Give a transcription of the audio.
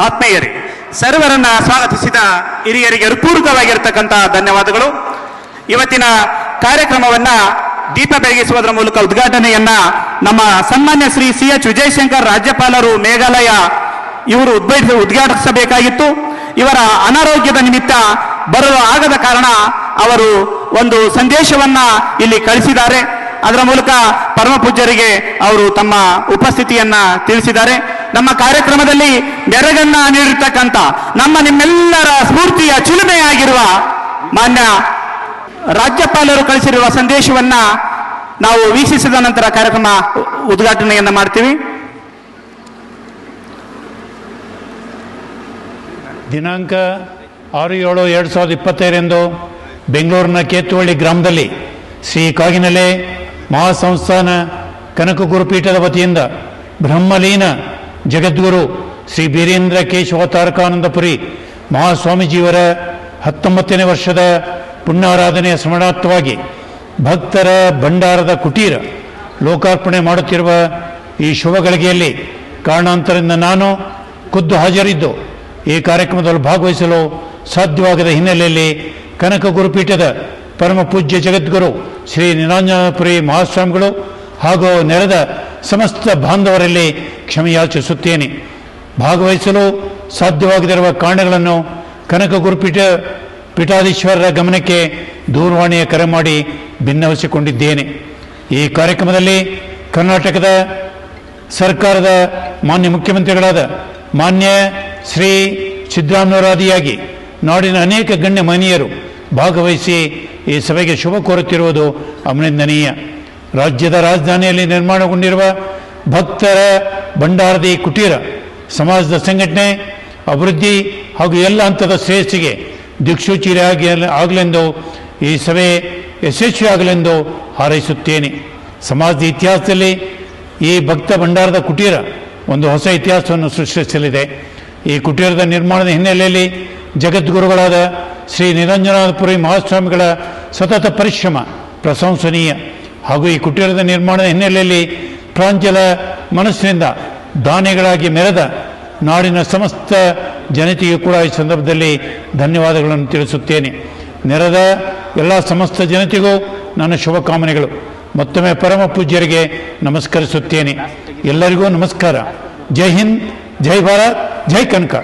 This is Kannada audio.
ಆತ್ಮೀಯರೇ, ಸರ್ವರನ್ನ ಸ್ವಾಗತಿಸಿದ ಹಿರಿಯರಿಗೆ ಹೃತ್ಪೂರ್ವಕವಾಗಿರ್ತಕ್ಕಂಥ ಧನ್ಯವಾದಗಳು. ಇವತ್ತಿನ ಕಾರ್ಯಕ್ರಮವನ್ನ ದೀಪ ಬೆಳಗಿಸುವುದರ ಮೂಲಕ ಉದ್ಘಾಟನೆಯನ್ನ ನಮ್ಮ ಸನ್ಮಾನ್ಯ ಶ್ರೀ ಸಿ ಎಚ್ ವಿಜಯಶಂಕರ್ ರಾಜ್ಯಪಾಲರು ಮೇಘಾಲಯ ಇವರು ಉದ್ಘಾಟಿಸ ಉದ್ಘಾಟಿಸಬೇಕಾಗಿತ್ತು. ಇವರ ಅನಾರೋಗ್ಯದ ನಿಮಿತ್ತ ಬರಲು ಆಗದ ಕಾರಣ ಅವರು ಒಂದು ಸಂದೇಶವನ್ನ ಇಲ್ಲಿ ಕಳಿಸಿದ್ದಾರೆ. ಅದರ ಮೂಲಕ ಪರಮ ಪೂಜ್ಯರಿಗೆ ಅವರು ತಮ್ಮ ಉಪಸ್ಥಿತಿಯನ್ನ ತಿಳಿಸಿದ್ದಾರೆ. ನಮ್ಮ ಕಾರ್ಯಕ್ರಮದಲ್ಲಿ ಬೆರಗನ್ನ ನೀಡಿರ್ತಕ್ಕಂಥ ನಮ್ಮ ನಿಮ್ಮೆಲ್ಲರ ಸ್ಫೂರ್ತಿಯ ಚಿಲುಮೆಯಾಗಿರುವ ಮಾನ್ಯ ರಾಜ್ಯಪಾಲರು ಕಳಿಸಿರುವ ಸಂದೇಶವನ್ನ ನಾವು ವೀಕ್ಷಿಸಿದ ನಂತರ ಕಾರ್ಯಕ್ರಮ ಉದ್ಘಾಟನೆಯನ್ನ ಮಾಡ್ತೀವಿ. ದಿನಾಂಕ ಆರು ಏಳು ಎರಡು ಸಾವಿರದ ಇಪ್ಪತ್ತೈದರಂದು ಬೆಂಗಳೂರಿನ ಕೇತುವಳ್ಳಿ ಗ್ರಾಮದಲ್ಲಿ ಶ್ರೀ ಕಾಗಿನಲೆ ಮಹಾಸಂಸ್ಥಾನ ಕನಕ ಗುರುಪೀಠದ ವತಿಯಿಂದ ಬ್ರಹ್ಮಲೀನ ಜಗದ್ಗುರು ಶ್ರೀ ಬೀರೇಂದ್ರ ಕೇಶವತಾರಕಾನಂದಪುರಿ ಮಹಾಸ್ವಾಮೀಜಿಯವರ ಹತ್ತೊಂಬತ್ತನೇ ವರ್ಷದ ಪುಣ್ಯಾರಾಧನೆಯ ಸ್ಮರಣಾರ್ಥವಾಗಿ ಭಕ್ತರ ಭಂಡಾರದ ಕುಟೀರ ಲೋಕಾರ್ಪಣೆ ಮಾಡುತ್ತಿರುವ ಈ ಶುಭಗಳಿಗೆಯಲ್ಲಿ ಕಾರಣಾಂತರದಿಂದ ನಾನು ಖುದ್ದು ಹಾಜರಿದ್ದು ಈ ಕಾರ್ಯಕ್ರಮದಲ್ಲಿ ಭಾಗವಹಿಸಲು ಸಾಧ್ಯವಾಗದ ಹಿನ್ನೆಲೆಯಲ್ಲಿ ಕನಕ ಗುರುಪೀಠದ ಪರಮ ಪೂಜ್ಯ ಜಗದ್ಗುರು ಶ್ರೀ ನಿರಂಜನಪುರಿ ಮಹಾಸ್ವಾಮಿಗಳು ಹಾಗೂ ನೆರೆದ ಸಮಸ್ತ ಬಾಂಧವರಲ್ಲಿ ಕ್ಷಮೆಯಾಚಿಸುತ್ತೇನೆ ಭಾಗವಹಿಸಲು ಸಾಧ್ಯವಾಗದಿರುವ ಕಾರಣಗಳನ್ನು ಕನಕ ಗುರುಪೀಠ ಪೀಠಾಧೀಶ್ವರರ ಗಮನಕ್ಕೆ ದೂರವಾಣಿಯ ಕರೆ ಮಾಡಿ ಭಿನ್ನವಹಿಸಿಕೊಂಡಿದ್ದೇನೆ ಈ ಕಾರ್ಯಕ್ರಮದಲ್ಲಿ ಕರ್ನಾಟಕದ ಸರ್ಕಾರದ ಮಾನ್ಯ ಮುಖ್ಯಮಂತ್ರಿಗಳಾದ ಮಾನ್ಯ ಶ್ರೀ ಸಿದ್ದರಾಮರಾದಿಯಾಗಿ ನಾಡಿನ ಅನೇಕ ಗಣ್ಯ ಮಹನೀಯರು ಭಾಗವಹಿಸಿ ಈ ಸಭೆಗೆ ಶುಭ ಕೋರುತ್ತಿರುವುದು ಅಭಿನಂದನೀಯ. ರಾಜ್ಯದ ರಾಜಧಾನಿಯಲ್ಲಿ ನಿರ್ಮಾಣಗೊಂಡಿರುವ ಭಕ್ತರ ಭಂಡಾರದಿ ಕುಟೀರ, ಸಮಾಜದ ಸಂಘಟನೆ, ಅಭಿವೃದ್ಧಿ ಹಾಗೂ ಎಲ್ಲ ಹಂತದ ಶ್ರೇಯಸ್ಸಿಗೆ ದಿಕ್ಸೂಚಿಯಾಗಿ ಆಗಲೆಂದು ಈ ಸಭೆ ಯಶಸ್ವಿಯಾಗಲೆಂದು ಹಾರೈಸುತ್ತೇನೆ. ಸಮಾಜದ ಇತಿಹಾಸದಲ್ಲಿ ಈ ಭಕ್ತ ಭಂಡಾರದ ಕುಟೀರ ಒಂದು ಹೊಸ ಇತಿಹಾಸವನ್ನು ಸೃಷ್ಟಿಸಲಿದೆ. ಈ ಕುಟೀರದ ನಿರ್ಮಾಣದ ಹಿನ್ನೆಲೆಯಲ್ಲಿ ಜಗದ್ಗುರುಗಳಾದ ಶ್ರೀ ನಿರಂಜನಾಥಪುರಿ ಮಹಾಸ್ವಾಮಿಗಳ ಸತತ ಪರಿಶ್ರಮ ಪ್ರಶಂಸನೀಯ. ಹಾಗೂ ಈ ಕುಟೀರದ ನಿರ್ಮಾಣದ ಹಿನ್ನೆಲೆಯಲ್ಲಿ ಪ್ರಾಂಜಲ ಮನಸ್ಸಿನಿಂದ ದಾನಿಗಳಾಗಿ ಮೆರೆದ ನಾಡಿನ ಸಮಸ್ತ ಜನತೆಗೆ ಕೂಡ ಈ ಸಂದರ್ಭದಲ್ಲಿ ಧನ್ಯವಾದಗಳನ್ನು ತಿಳಿಸುತ್ತೇನೆ. ನೆರೆದ ಎಲ್ಲ ಸಮಸ್ತ ಜನತೆಗೂ ನನ್ನ ಶುಭಕಾಮನೆಗಳು ಮತ್ತೊಮ್ಮೆ ಪರಮ ಪೂಜ್ಯರಿಗೆ ನಮಸ್ಕರಿಸುತ್ತೇನೆ. ಎಲ್ಲರಿಗೂ ನಮಸ್ಕಾರ. ಜೈ ಹಿಂದ್, ಜೈ ಭಾರತ್, ಜೈ ಕನಕ.